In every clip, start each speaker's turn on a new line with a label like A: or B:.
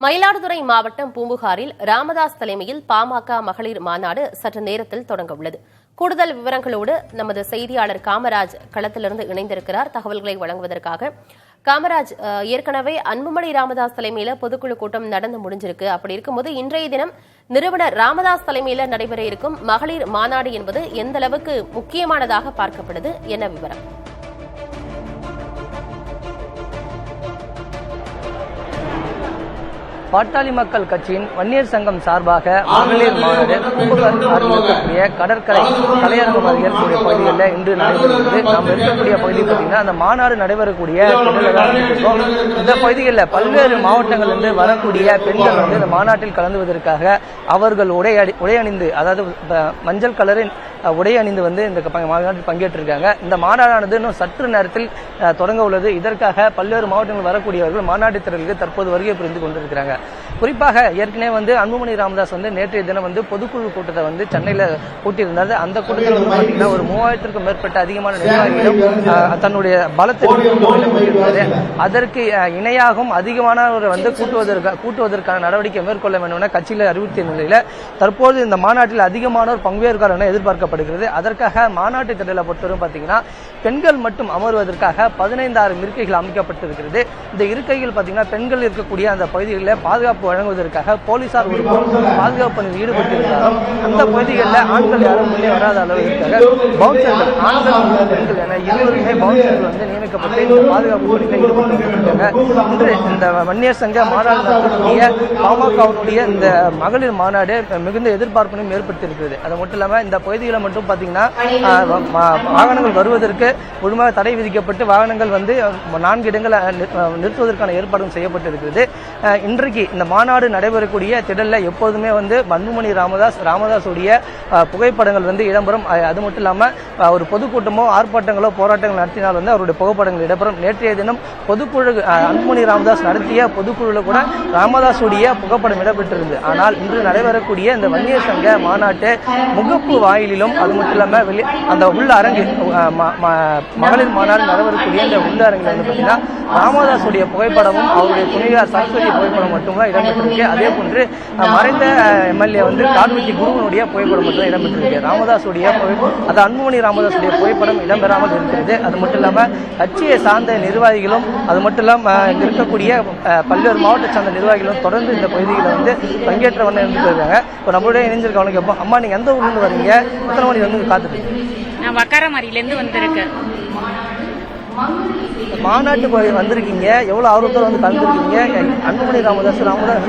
A: மயிலாடுதுறை மாவட்டம் பூம்புகாரில் ராமதாஸ் தலைமையில் பாமக மகளிர் மாநாடு சற்று நேரத்தில் தொடங்க உள்ளது. கூடுதல் விவரங்களோடு நமது செய்தியாளர் காமராஜ் களத்திலிருந்து இணைந்திருக்கிறார். தகவல்களை வழங்குவதற்காக காமராஜ் அஹ், ஏற்கனவே அன்புமணி ராமதாஸ் தலைமையில பொதுக்குழு கூட்டம் நடந்து முடிஞ்சிருக்கு. அப்படி இருக்கும்போது இன்றைய தினம் நிறுவனர் ராமதாஸ் தலைமையில நடைபெற இருக்கும் மகளிர் மாநாடு என்பது எந்த அளவுக்கு முக்கியமானதாக பார்க்கப்படுது? என்ன விவரம்?
B: பாட்டாளி மக்கள் கட்சியின் வன்னியர் சங்கம் சார்பாக மகளிர் மாநாடு பூம்புகார் இருக்கக்கூடிய கடற்கரை கலையரங்கம் அருகே இருக்கக்கூடிய பகுதிகளில் இன்று நடைபெறுகிறது. நாம் இருக்கக்கூடிய பகுதி பார்த்தீங்கன்னா அந்த மாநாடு நடைபெறக்கூடிய இந்த பகுதிகளில் பல்வேறு மாவட்டங்களிலிருந்து வரக்கூடிய பெண்கள் வந்து இந்த மாநாட்டில் கலந்துவதற்காக அவர்கள் உடை அடி உடை அணிந்து அதாவது மஞ்சள் கலரின் உடை அணிந்து வந்து இந்த மாநாட்டில் பங்கேற்றிருக்காங்க. இந்த மாநாடானது இன்னும் சற்று நேரத்தில் தொடங்க உள்ளது. இதற்காக பல்வேறு மாவட்டங்கள் வரக்கூடியவர்கள் மாநாட்டு திடலுக்கு தற்போது வருகை புரிந்து கொண்டிருக்கிறாங்க. குறிப்பாக ஏற்கனவே வந்து அன்புமணி ராமதாஸ் வந்து நேற்றைய தினம் வந்து பொதுக்குழு கூட்டத்தை வந்து சென்னையில் கூட்டியிருந்தார். அந்த கூட்டத்தில் வந்து பார்த்தீங்கன்னா ஒரு மூவாயிரத்திற்கும் மேற்பட்ட அதிகமான நிர்வாகிகளும் தன்னுடைய பலத்தை அதற்கு இணையாகும் இணையாகவும் வந்து கூட்டுவதற்கு கூட்டுவதற்கான நடவடிக்கை மேற்கொள்ள வேண்டும் என கட்சியில் அறிவித்த நிலையில் தற்போது இந்த மாநாட்டில் அதிகமானோர் பங்கேற்கார் என எதிர்பார்க்கப்படுகிறது அதற்காக மாநாட்டு திடலை பொறுத்தவரை பார்த்தீங்கன்னா பெண்கள் மட்டும் அமர்வதற்காக பதினைந்தாயிரம் இருக்கைகள் அமைக்கப்பட்டிருக்கிறது. இந்த இருக்கைகள் பார்த்தீங்கன்னா பெண்கள் இருக்கக்கூடிய அந்த பகுதிகளில் பாதுகாப்பு வழங்குவதற்காக போலீசார் ஒரு பாதுகாப்பு பணியில் ஈடுபட்டிருந்தாலும் அந்த பகுதிகளில் ஆண்கள் யாரும் உள்ளே வராத அளவிற்காக பவுன்சர்கள் ஆண்கள் பெண்கள் என இருவருமே பவுன்சர்கள் வந்து நியமிக்கப்பட்டு இந்த பாதுகாப்பு பணியில் ஈடுபட்டிருக்கிறாங்க இன்று இந்த வன்னியர் சங்க மாநாடு நடத்தக்கூடிய பாமகவினுடைய இந்த மகளிர் மாநாடு மிகுந்த எதிர்பார்ப்பினையும் ஏற்படுத்தியிருக்கிறது. அது மட்டும் இல்லாமல் இந்த மட்டும் பார்த்தீங்கன்னா வாகனங்கள் வருவதற்கு முழுமையாக தடை விதிக்கப்பட்டு வாகனங்கள் வந்து நான்கு இடங்கள் நிறுத்துவதற்கான ஏற்பாடும் செய்யப்பட்டிருக்கிறது. இன்றைக்கு இந்த மாநாடு நடைபெறக்கூடிய திடல்ல எப்போதுமே வந்து அன்புமணி ராமதாஸ் ராமதாஸுடைய புகைப்படங்கள் வந்து இடம்பெறும். அது மட்டும் இல்லாமல் ஒரு பொதுக்கூட்டமோ ஆர்ப்பாட்டங்களோ போராட்டங்கள் நடத்தினால் வந்து அவருடைய புகைப்படங்கள் இடம்பெறும். நேற்றைய தினம் பொதுக்குழு அன்புமணி ராமதாஸ் நடத்திய பொதுக்குழுல கூட ராமதாஸுடைய புகைப்படம் இடம்பெற்றிருந்தது. ஆனால் இன்று நடைபெறக்கூடிய இந்த வன்னியர் சங்க மாநாட்டு முகப்பு வாயிலிலும் அது மட்டும் இல்லாமல் வெளி அந்த உள்ள அரங்கு ம- ம- மகளிர் மாநாடு நடவரக்கூடிய இந்த உள்ள அரங்கில் வந்து பார்த்தீங்கன்னா ராமதாஸுடைய புகைப்படமும் அவருடைய துணையார் சரஸ்வதி புகைப்படம் மட்டும்தான் இடம்பெற்றிருக்கு. அதே போன்று மறைந்த எம்எல்ஏ வந்து கார்வெட்டி குருவனுடைய புகைப்படம் மட்டும் இடம்பெற்றிருக்கு. ராமதாஸுடைய அந்த அது அன்புமணி ராமதாஸுடைய புகைப்படம் இடம்பெறாமல் இருக்கிறது. அது மட்டும் இல்லாமல் கட்சியை சார்ந்த நிர்வாகிகளும் அது மட்டும் இல்லாமல் இங்க இருக்கக்கூடிய பல்வேறு மாவட்ட சார்ந்த நிர்வாகிகளும் தொடர்ந்து இந்த பகுதியில் வந்து பங்கேற்ற வண்ணம் இருந்துட்டு இருக்காங்க இப்போ நம்மளுடைய இணைஞ்சிருக்கவங்க கேட்போம் அம்மா நீங்கள் எந்த ஊர்லேருந்து வரீங்க? எத்தனை மணி வந்து காத்துட்டு?
C: நான் வக்காரமாரியிலேருந்து வந்திருக்கேன்.
B: மாநாட்டுக்கு வ- வந்திருக்கீங்க. எவ்வளோ ஆர்வத்தோட வந்து கலந்துருக்கீங்க? அன்புமணி ராமதாஸ் ராமதாஸ்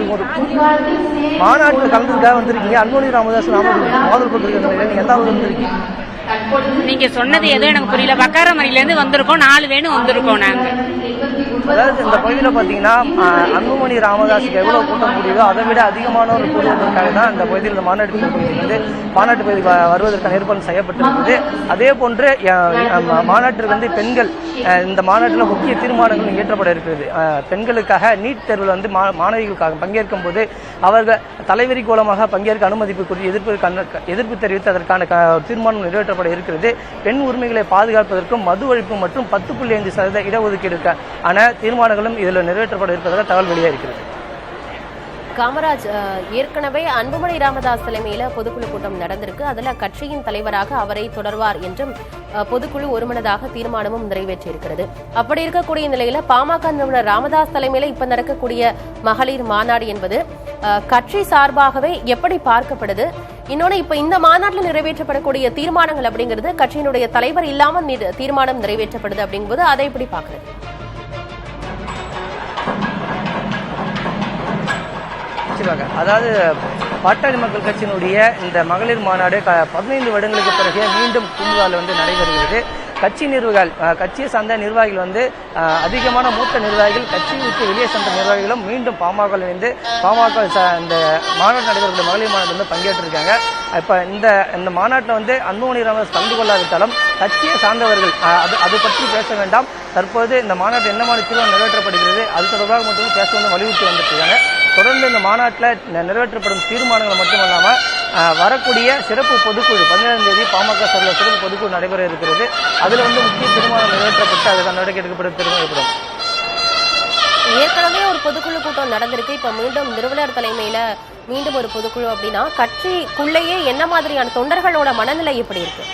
B: மாநாட்டில் கலந்துருக்காக வந்திருக்கீங்க. அன்புமணி ராமதாஸ் ராமதாஸ் போட்டிருக்கிற நிலையில நீங்கள் ஊர்ல வந்திருக்கீங்க?
C: நீங்க சொன்னது எதுவும் எனக்கு புரியல. வக்காரமாரியிலேருந்து வந்திருக்கோம். நாலு வேணும் வந்திருக்கோம் நாங்க.
B: அதாவது இந்த பகுதியில் பார்த்தீங்கன்னா அன்புமணி ராமதாஸுக்கு எவ்வளோ கூட்டம் முடியுதோ அதை விட அதிகமான ஒரு கூட்டத்திற்காக தான் இந்த பகுதியில் இந்த மாநாட்டு பகுதியில் வந்து மாநாட்டு பகுதி வ- வருவதற்கான ஏற்பாடு செய்யப்பட்டிருக்குது. அதே போன்று மாநாட்டிற்கு வந்து பெண்கள் இந்த மாநாட்டில் முக்கிய தீர்மானங்கள் இயற்றப்பட இருக்கிறது. பெண்களுக்காக நீட் தேர்வில் வந்து மா- மாணவிகளுக்காக பங்கேற்கும் போது அவர்கள் தலைவரி கோலமாக பங்கேற்க அனுமதிப்பு குறித்து எதிர்ப்பு எதிர்ப்பு தெரிவித்து அதற்கான தீர்மானம் நிறைவேற்றப்பட இருக்கிறது பெண் உரிமைகளை பாதுகாப்பதற்கும் மது ஒழிப்பு மற்றும் பத்து புள்ளி ஐந்து சதவீத இடஒதுக்கீடு ஆன தீர்மானங்களும் இதில் நிறைவேற்றப்பட இருப்பதாக தகவல் வெளியாக இருக்கிறது.
A: காமராஜ் ஏற்கனவே அன்புமணி ராமதாஸ் தலைமையில பொதுக்குழு கூட்டம் நடந்திருக்கு. அதுல கட்சியின் தலைவராக அவரை தொடர்வார் என்றும் பொதுக்குழு ஒருமனதாக தீர்மானமும் நிறைவேற்றியிருக்கிறது. அப்படி இருக்கக்கூடிய நிலையில பாமக நிறுவனர் ராமதாஸ் தலைமையில இப்ப நடக்கக்கூடிய மகளிர் மாநாடு என்பது கட்சி சார்பாகவே எப்படி பார்க்கப்படுது? இன்னொன்னு இப்ப இந்த மாநாட்டில் நிறைவேற்றப்படக்கூடிய தீர்மானங்கள் அப்படிங்கிறது கட்சியினுடைய தலைவர் இல்லாமல் தீர்மானம் நிறைவேற்றப்படுது அப்படிங்கும்போது அதை எப்படி பார்க்கறது?
B: நிச்சயமாக அதாவது பாட்டாளி மக்கள் கட்சியினுடைய இந்த மகளிர் மாநாடு பதினைந்து வருடங்களுக்கு பிறகு மீண்டும் பூம்புகாரில் வந்து நடைபெறுகிறது. கட்சி நிர்வாகிகள் கட்சியை சார்ந்த நிர்வாகிகள் வந்து அதிகமான மூத்த நிர்வாகிகள் கட்சியை விட்டு வெளியே சென்ற நிர்வாகிகளும் மீண்டும் பாமக இணைந்து பாமக இந்த மாநாடு நடைபெறுகிற மகளிர் மாநாட்டில் வந்து பங்கேற்றிருக்காங்க. இப்போ இந்த இந்த மாநாட்டில் வந்து அன்புமணி ராமதாஸ் கலந்து கொள்ளாவிட்டாலும் கட்சியை சார்ந்தவர்கள் அது அது பற்றி பேச வேண்டாம். தற்போது இந்த மாநாட்டில் என்ன மாதிரி தீர்மானம் நிறைவேற்றப்படுகிறது அது தொடர்பாக மட்டுமே பேச வந்து வலியுறுத்தி வந்துட்டு இருக்காங்க. தொடர்ந்து இந்த மாநாட்டில் நிறைவேற்றப்படும் தீர்மானங்கள் மட்டுமல்லாமல் வரக்கூடிய சிறப்பு பொதுக்குழு பதினேழாம் தேதி பாமக சார்பில் சிறப்பு பொதுக்குழு நடைபெற இருக்கிறது. அதில் வந்து முக்கிய தீர்மானம் நிறைவேற்றப்பட்டு அதுக்கான நடவடிக்கை எடுக்கப்படும் தீர்மானம்
A: ஏற்கனவே ஒரு பொதுக்குழு கூட்டம் நடந்திருக்கு. இப்ப மீண்டும் நிறுவனர் தலைமையில மீண்டும் ஒரு பொதுக்குழு அப்படின்னா கட்சிக்குள்ளேயே என்ன மாதிரியான தொண்டர்களோட மனநிலை எப்படி இருக்கு?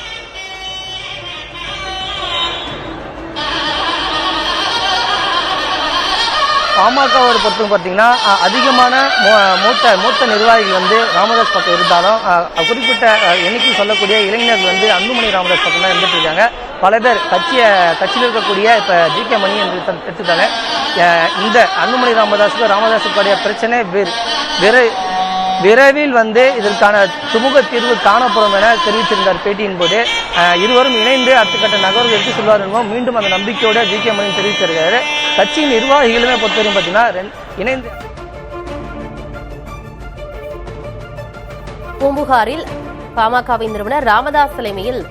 B: பாமகவை பொறுத்தவரை பார்த்தீங்கன்னா அதிகமான மூ- மூத்த மூத்த நிர்வாகிகள் வந்து ராமதாஸ் பக்கம் இருந்தாலும் குறிப்பிட்ட எண்ணிக்கை சொல்லக்கூடிய இளைஞர்கள் வந்து அன்புமணி ராமதாஸ் பக்கம் தான் இருந்துட்டு இருக்காங்க. பல பேர் கட்சியை கட்சியில் இருக்கக்கூடிய இப்போ ஜி கே மணி என்று எடுத்து- எடுத்துட்டாங்க இந்த அன்புமணி ராமதாஸுக்கு ராமதாஸுக்குடைய பிரச்சனை வேறு வேறு விரைவில் வந்து இதற்கான சுமூக தீர்வு காணப்படும் என தெரிவித்திருந்தார் பேட்டியின் போது. இருவரும் இணைந்து அடுத்த கட்ட நகர்வு எடுத்து சொல்வார் என்போம். மீண்டும் அந்த நம்பிக்கையோட ஜி கே மணி தெரிவித்திருக்கிறார். கட்சியின் நிர்வாகிகளுமே பொறுத்தவரையும் பார்த்தீங்கன்னா இணைந்து
A: பூம்புகாரில் பாமகவின் நிறுவனர் ராமதாஸ் தலைமையில்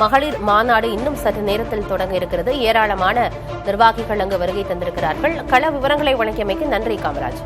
A: மகளிர் மாநாடு இன்னும் சற்று நேரத்தில் தொடங்க இருக்கிறது. ஏராளமான நிர்வாகிகள் அங்கு வருகை தந்திருக்கிறார்கள். கள விவரங்களை வழங்கியமைக்கு நன்றி காமராஜ்.